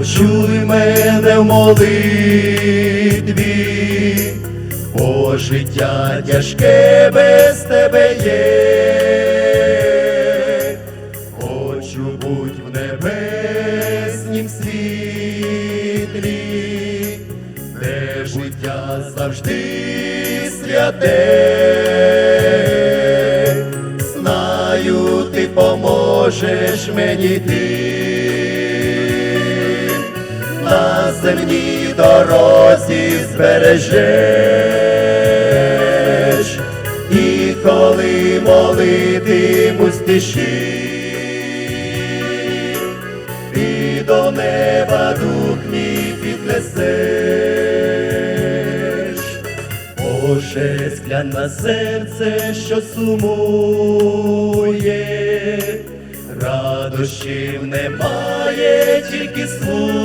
почуй мене в молитві, бо життя тяжке без тебе є. Хочу буть в небеснім світлі, де життя завжди святе. Знаю, ти поможеш мені ти земній дорозі збережеш, і коли молитимусь тиші, ти до неба дух мій піднесеш. Боже, склянь на серце, що сумує, радощів немає, тільки смута,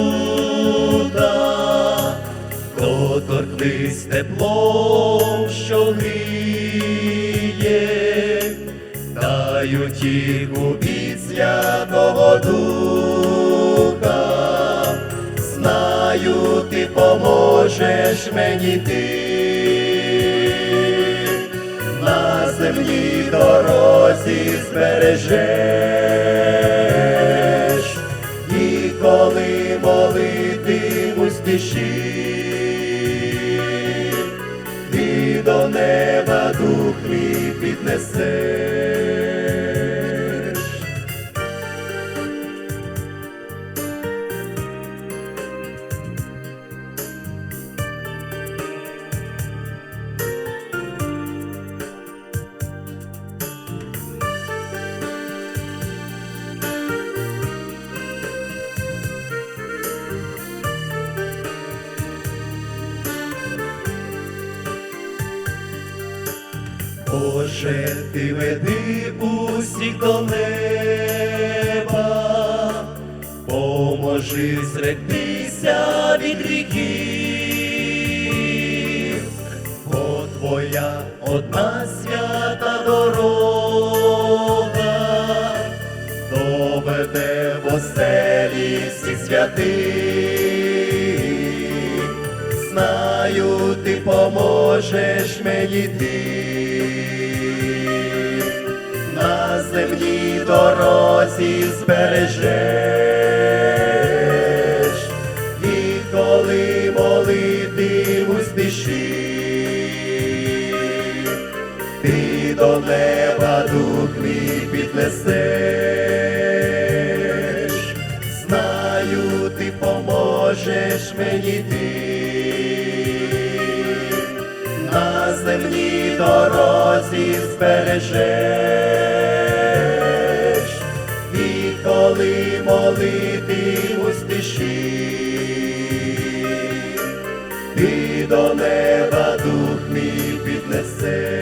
доторкнись теплом, що гріє, дай утіху від святого Духа, знаю, ти поможеш мені ти на земній дорозі збережеш, і коли молитимусь тиші, ти до неба Боже, ти веди усіх до неба, поможи зректися від гріхів, бо твоя одна свята дорога, доведе в оселі всіх святих знаю, ти поможеш мені ти. На земній дорозі збережеш, і коли молитимусь в тиші, ти до неба дух мій піднесеш, знаю, ти поможеш мені ти земній дорозі збережеш, і коли молитимусь тиші, ти до неба дух мій піднесеш.